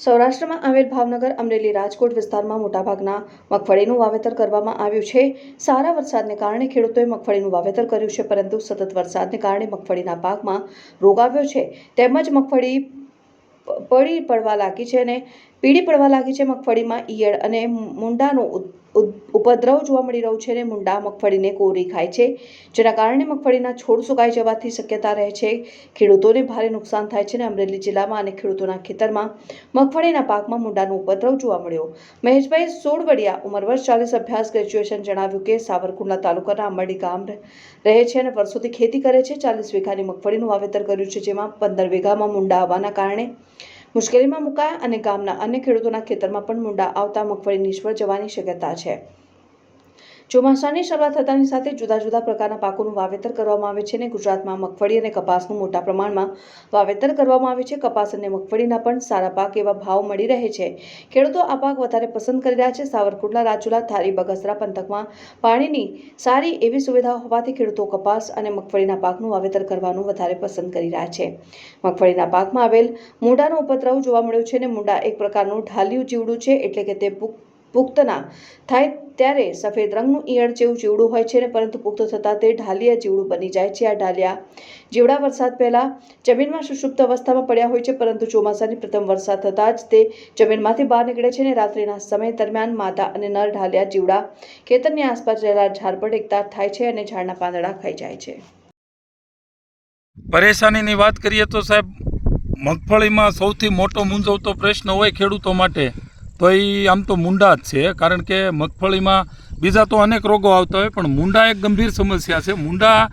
સૌરાષ્ટ્રમાં આવેલ ભાવનગર અમરેલી રાજકોટ વિસ્તારમાં મોટાભાગના મગફળીનું વાવેતર કરવામાં આવ્યું છે. સારા વરસાદને કારણે ખેડૂતોએ મગફળીનું વાવેતર કર્યું છે, પરંતુ સતત વરસાદને કારણે મગફળીના પાકમાં રોગ આવ્યો છે. તેમજ મગફળી પડી પડવા લાગી છે અને પીળી પડવા લાગી છે મગફળીમાં ઈયળ અને મુંડાનો ઉપદ્રવ જોવા મળી રહ્યો છે અને મુંડા મગફળીને કોરી ખાય છે, જેના કારણે મગફળીના છોડ સુકાઈ જવાથી શક્યતા રહે છે. ખેડૂતોને ભારે નુકસાન થાય છે અને અમરેલી જિલ્લામાં અને ખેડૂતોના ખેતરમાં મગફળીના પાકમાં મુંડાનો ઉપદ્રવ જોવા મળ્યો. મહેશભાઈ સોળવડિયા, ઉંમર વર્ષ ચાલીસ, અભ્યાસ, ગ્રેજ્યુએશન જણાવ્યું કે સાવરકુંડલા તાલુકાના અંબાડી ગામ રહે છે અને વર્ષોથી ખેતી કરે છે. ચાલીસ વીઘાની મગફળીનું વાવેતર કર્યું છે, જેમાં પંદર વીઘામાં મુંડા આવવાના કારણે મુશ્કેલીમાં મુકાયા અને ગામના અન્ય ખેડૂતોના ખેતરમાં પણ મુંડા આવતા મગફળી નિષ્ફળ જવાની શક્યતા છે. ચોમાસાની શરૂઆત થતાની સાથે જુદા જુદા પ્રકારના પાકોનું વાવેતર કરવામાં આવે છે અને ગુજરાતમાં મગફળી અને કપાસનું મોટા પ્રમાણમાં વાવેતર કરવામાં આવે છે. કપાસ અને મગફળીના પણ સારા પાક એવા ભાવ મળી રહે છે. ખેડૂતો આ પાક વધારે પસંદ કરી રહ્યા છે. સાવરકુંડલા, રાજુલા થારી બગસરા પંથકમાં પાણીની સારી એવી સુવિધા હોવાથી ખેડૂતો કપાસ અને મગફળીના પાકનું વાવેતર કરવાનું વધારે પસંદ કરી રહ્યા છે. મગફળીના પાકમાં આવેલ મૂંડાનો ઉપદ્રવ જોવા મળ્યો છે અને મૂંડા એક પ્રકારનું ઢાલિયું જીવડું છે. એટલે કે તે પુખ્તના થાય ત્યારે સફેદ રંગનું ઈયળ જેવું જીવડું હોય છે ને પરંતુ પુખ્ત થતાં તે ઢાલિયા જીવડું બની જાય છે. આ ઢાલિયા જીવડા વરસાદ પહેલાં જમીનમાં સુષુપ્ત અવસ્થામાં પડ્યા હોય છે પરંતુ ચોમાસાની પ્રથમ વરસાદ થતાં જ તે જમીનમાંથી બહાર નીકળે છે અને રાત્રિના સમય દરમિયાન માદા અને નર ઢાલિયા જીવડા ખેતરની આસપાસ રહેલા ઝાડ પર એકઠા થાય છે અને ઝાડના પાંદડા ખાઈ જાય છે. પરેશાનીની વાત કરીએ તો સાહેબ, મગફળીમાં સૌથી મોટો મૂંઝવતો પ્રશ્ન હોય ખેડૂતો માટે. તો એ આમ તો મુંડા જ છે, કારણ કે મગફળીમાં બીજા તો અનેક રોગો આવતા હોય, પણ મુંડા એક ગંભીર સમસ્યા છે. મુંડા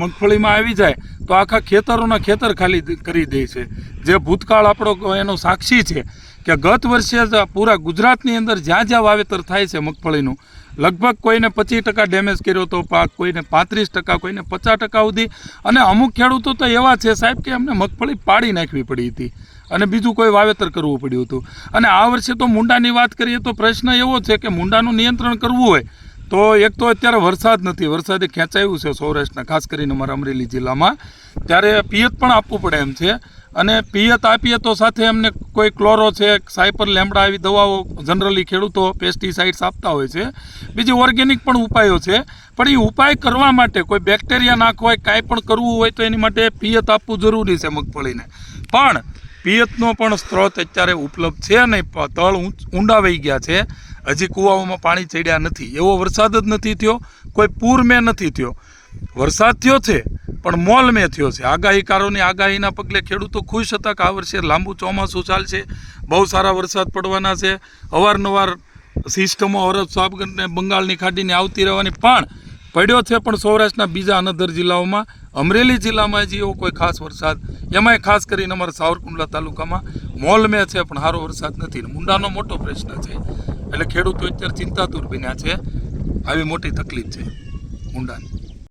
મગફળીમાં આવી જાય તો આખા ખેતરોના ખેતર ખાલી કરી દે છે. જે ભૂતકાળ આપણો એનો સાક્ષી છે કે ગત વર્ષે જ પૂરા ગુજરાતની અંદર જ્યાં જ્યાં વાવેતર થાય છે મગફળીનું, લગભગ કોઈને પચીસ ટકા ડેમેજ કર્યો હતો પાક, કોઈને પાંત્રીસ ટકા, કોઈને પચાસ ટકા સુધી. અને અમુક ખેડૂતો તો એવા છે સાહેબ કે એમને મગફળી પાડી નાખવી પડી હતી. અને બીજું કોઈ વાવેતર કરવું પડ્યું હતું. અને આ વર્ષે તો મુંડાની વાત કરીએ તો પ્રશ્ન એવો છે કે મુંડાનું નિયંત્રણ કરવું હોય તો એક તો અત્યારે વરસાદ નથી. વરસાદે ખેંચાયું છે સૌરાષ્ટ્રના, ખાસ કરીને અમારા અમરેલી જિલ્લામાં. ત્યારે પિયત પણ આપવું પડે એમ છે. અને પિયત આપીએ તો સાથે એમને કોઈ ક્લોરો છે, સાયપર, લેમડા આવી દવાઓ જનરલી ખેડૂતો પેસ્ટિસાઇડ્સ આપતા હોય છે. બીજી ઓર્ગેનિક પણ ઉપાયો છે. પણ એ ઉપાય કરવા માટે કોઈ બેક્ટેરિયા નાખવા હોય કાંઈ પણ કરવું હોય તો એની માટે પિયત આપવું જરૂરી છે મગફળીને. પણ પિયતનો પણ સ્ત્રોત અત્યારે ઉપલબ્ધ છે નહીં તળ ઊંડા વહી ગયા છે. હજી કૂવાઓમાં પાણી ચડ્યા નથી. એવો વરસાદ જ નથી થયો. કોઈ પૂર મેં નથી થયો. વરસાદ થયો છે, પણ મોલ મેં થયો છે. આગાહીકારોની આગાહીના પગલે ખેડૂતો ખુશ હતા કે આ વર્ષે લાંબુ ચોમાસું ચાલશે. બહુ સારા વરસાદ પડવાના છે. અવારનવાર સિસ્ટમો અરબ સાબગર ને બંગાળની ખાડીને આવતી રહેવાની. પણ પડ્યો છે પણ સૌરાષ્ટ્રના બીજા અનધર જિલ્લાઓમાં, અમરેલી જિલ્લામાં જ એવો કોઈ ખાસ વરસાદ. એમાંય ખાસ કરીને અમારા સાવરકુંડલા તાલુકામાં મોલમે છે, પણ સારો વરસાદ નથી. મુંડાનો મોટો પ્રશ્ન છે. એટલે ખેડૂતો અત્યારે ચિંતાતુર બન્યા છે. આવી મોટી તકલીફ છે મુંડાની.